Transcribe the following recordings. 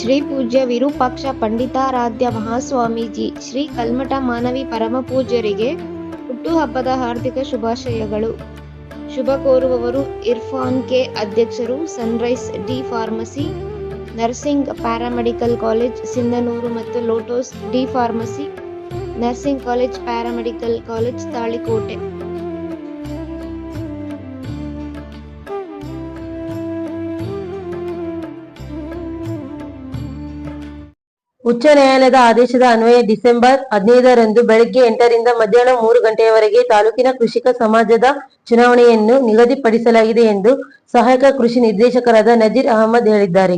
ಶ್ರೀ ಪೂಜ್ಯ ವಿರೂಪಾಕ್ಷ ಪಂಡಿತಾರಾಧ್ಯ ಮಹಾಸ್ವಾಮೀಜಿ, ಶ್ರೀ ಕಲ್ಮಠ ಮಾನವಿ ಪರಮಪೂಜ್ಯರಿಗೆ ಹುಟ್ಟುಹಬ್ಬದ ಹಾರ್ದಿಕ ಶುಭಾಶಯಗಳು. ಶುಭ ಕೋರುವವರು ಇರ್ಫಾನ್ ಕೆ ಅಧ್ಯಕ್ಷರು, sunrise D pharmacy, nursing paramedical college Sindhanur ಮತ್ತು lotus D pharmacy, nursing college paramedical college Talikota. ಉಚ್ಚ ನ್ಯಾಯಾಲಯದ ಆದೇಶದ ಅನ್ವಯ ಡಿಸೆಂಬರ್ ಹದಿನೈದರಂದು ಬೆಳಗ್ಗೆ ಎಂಟರಿಂದ ಮಧ್ಯಾಹ್ನ ಮೂರು ಗಂಟೆಯವರೆಗೆ ತಾಲೂಕಿನ ಕೃಷಿಕ ಸಮಾಜದ ಚುನಾವಣೆಯನ್ನು ನಿಗದಿಪಡಿಸಲಾಗಿದೆ ಎಂದು ಸಹಾಯಕ ಕೃಷಿ ನಿರ್ದೇಶಕರಾದ ನಜೀರ್ ಅಹಮದ್ ಹೇಳಿದ್ದಾರೆ.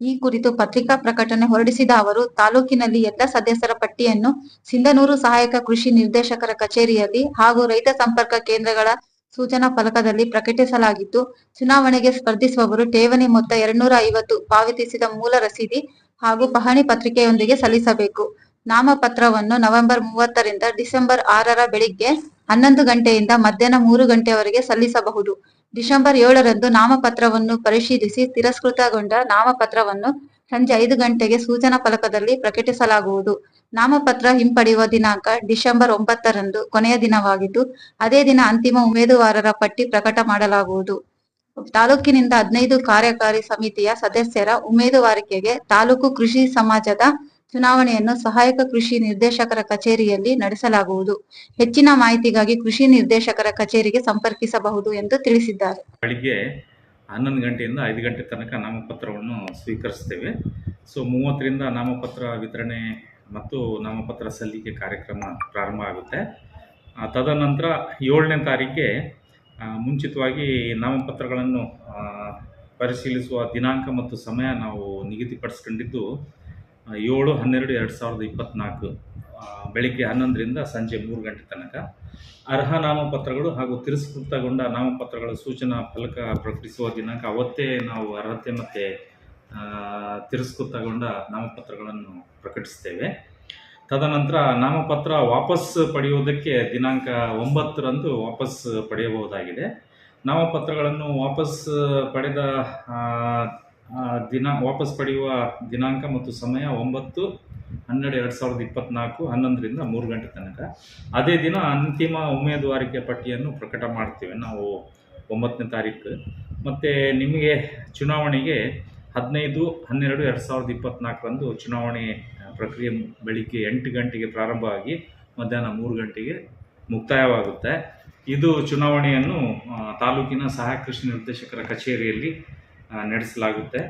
ಈ ಕುರಿತು ಪತ್ರಿಕಾ ಪ್ರಕಟಣೆ ಹೊರಡಿಸಿದ ಅವರು, ತಾಲೂಕಿನಲ್ಲಿ ಎಲ್ಲ ಸದಸ್ಯರ ಪಟ್ಟಿಯನ್ನು ಸಿಂಧನೂರು ಸಹಾಯಕ ಕೃಷಿ ನಿರ್ದೇಶಕರ ಕಚೇರಿಯಲ್ಲಿ ಹಾಗೂ ರೈತ ಸಂಪರ್ಕ ಕೇಂದ್ರಗಳ ಸೂಚನಾ ಫಲಕದಲ್ಲಿ ಪ್ರಕಟಿಸಲಾಗಿದ್ದು, ಚುನಾವಣೆಗೆ ಸ್ಪರ್ಧಿಸುವವರು ಠೇವಣಿ ಮೊತ್ತ ಎರಡ್ನೂರ ಐವತ್ತು ಪಾವತಿಸಿದ ಮೂಲ ರಸೀದಿ ಹಾಗೂ ಪಹಣಿ ಪತ್ರಿಕೆಯೊಂದಿಗೆ ಸಲ್ಲಿಸಬೇಕು. ನಾಮಪತ್ರವನ್ನು ನವೆಂಬರ್ ಮೂವತ್ತರಿಂದ ಡಿಸೆಂಬರ್ ಆರರ ಬೆಳಿಗ್ಗೆ ಹನ್ನೊಂದು ಗಂಟೆಯಿಂದ ಮಧ್ಯಾಹ್ನ ಮೂರು ಗಂಟೆಯವರೆಗೆ ಸಲ್ಲಿಸಬಹುದು. ಡಿಸೆಂಬರ್ ಏಳರಂದು ನಾಮಪತ್ರವನ್ನು ಪರಿಶೀಲಿಸಿ ತಿರಸ್ಕೃತಗೊಂಡ ನಾಮಪತ್ರವನ್ನು ಸಂಜೆ ಐದು ಗಂಟೆಗೆ ಸೂಚನಾ ಫಲಕದಲ್ಲಿ ಪ್ರಕಟಿಸಲಾಗುವುದು. ನಾಮಪತ್ರ ಹಿಂಪಡೆಯುವ ದಿನಾಂಕ ಡಿಸೆಂಬರ್ ಒಂಬತ್ತರಂದು ಕೊನೆಯ ದಿನವಾಗಿದ್ದು, ಅದೇ ದಿನ ಅಂತಿಮ ಉಮೇದುವಾರರ ಪಟ್ಟಿ ಪ್ರಕಟ ಮಾಡಲಾಗುವುದು. ತಾಲೂಕಿನಿಂದ ಹದಿನೈದು ಕಾರ್ಯಕಾರಿ ಸಮಿತಿಯ ಸದಸ್ಯರ ಉಮೇದುವಾರಿಕೆಗೆ ತಾಲೂಕು ಕೃಷಿ ಸಮಾಜದ ಚುನಾವಣೆಯನ್ನು ಸಹಾಯಕ ಕೃಷಿ ನಿರ್ದೇಶಕರ ಕಚೇರಿಯಲ್ಲಿ ನಡೆಸಲಾಗುವುದು. ಹೆಚ್ಚಿನ ಮಾಹಿತಿಗಾಗಿ ಕೃಷಿ ನಿರ್ದೇಶಕರ ಕಚೇರಿಗೆ ಸಂಪರ್ಕಿಸಬಹುದು ಎಂದು ತಿಳಿಸಿದ್ದಾರೆ. ಬೆಳಿಗ್ಗೆ ಹನ್ನೊಂದು ಗಂಟೆಯಿಂದ ಐದು ಗಂಟೆ ತನಕ ನಾಮಪತ್ರವನ್ನು ಸ್ವೀಕರಿಸ್ತೇವೆ ಸೊ, ಮೂವತ್ತರಿಂದ ನಾಮಪತ್ರ ವಿತರಣೆ ಮತ್ತು ನಾಮಪತ್ರ ಸಲ್ಲಿಕೆ ಕಾರ್ಯಕ್ರಮ ಪ್ರಾರಂಭ ಆಗುತ್ತೆ. ತದನಂತರ ಏಳನೇ ತಾರೀಕಿಗೆ ಮುಂಚಿತವಾಗಿ ನಾಮಪತ್ರಗಳನ್ನು ಪರಿಶೀಲಿಸುವ ದಿನಾಂಕ ಮತ್ತು ಸಮಯ ನಾವು ನಿಗದಿಪಡಿಸ್ಕೊಂಡಿದ್ದು ಏಳು, ಹನ್ನೆರಡು, ಎರಡು ಸಾವಿರದ ಇಪ್ಪತ್ತ್ನಾಲ್ಕು ಬೆಳಿಗ್ಗೆ ಹನ್ನೊಂದರಿಂದ ಸಂಜೆ ಮೂರು ಗಂಟೆ ತನಕ. ಅರ್ಹ ನಾಮಪತ್ರಗಳು ಹಾಗೂ ತಿರಸ್ಕೃತಗೊಂಡ ನಾಮಪತ್ರಗಳ ಸೂಚನಾ ಫಲಕ ಪ್ರಕಟಿಸುವ ದಿನಾಂಕ, ಅವತ್ತೇ ನಾವು ಅರ್ಹತೆ ಮತ್ತು ತಿರಸ್ಕೃತಗೊಂಡ ನಾಮಪತ್ರಗಳನ್ನು ಪ್ರಕಟಿಸ್ತೇವೆ. ತದನಂತರ ನಾಮಪತ್ರ ವಾಪಸ್ ಪಡೆಯುವುದಕ್ಕೆ ದಿನಾಂಕ ಒಂಬತ್ತರಂದು ವಾಪಸ್ ಪಡೆಯಬಹುದಾಗಿದೆ. ನಾಮಪತ್ರಗಳನ್ನು ವಾಪಸ್ ಪಡೆದ ದಿನ, ವಾಪಸ್ ಪಡೆಯುವ ದಿನಾಂಕ ಮತ್ತು ಸಮಯ ಒಂಬತ್ತು, ಹನ್ನೆರಡು, ಎರಡು ಸಾವಿರದ ಇಪ್ಪತ್ತ್ನಾಲ್ಕು ಹನ್ನೊಂದರಿಂದ ಮೂರು ಗಂಟೆ ತನಕ. ಅದೇ ದಿನ ಅಂತಿಮ ಉಮೇದುವಾರಿಕೆ ಪಟ್ಟಿಯನ್ನು ಪ್ರಕಟ ಮಾಡ್ತೇವೆ ನಾವು ಒಂಬತ್ತನೇ ತಾರೀಕು. ಮತ್ತು ನಿಮಗೆ ಚುನಾವಣೆಗೆ ಹದಿನೈದು, ಹನ್ನೆರಡು, ಎರಡು ಸಾವಿರದ ಇಪ್ಪತ್ತ್ನಾಲ್ಕರಂದು ಚುನಾವಣೆ ಪ್ರಕ್ರಿಯೆ ಬೆಳಿಗ್ಗೆ ಎಂಟು ಗಂಟೆಗೆ ಪ್ರಾರಂಭ ಆಗಿ ಮಧ್ಯಾಹ್ನ ಮೂರು ಗಂಟೆಗೆ ಮುಕ್ತಾಯವಾಗುತ್ತೆ. ಇದು ಚುನಾವಣೆಯನ್ನು ತಾಲೂಕಿನ ಸಹಾಯಕ ಕೃಷಿ ನಿರ್ದೇಶಕರ ಕಚೇರಿಯಲ್ಲಿ ನಡೆಸಲಾಗುತ್ತೆ.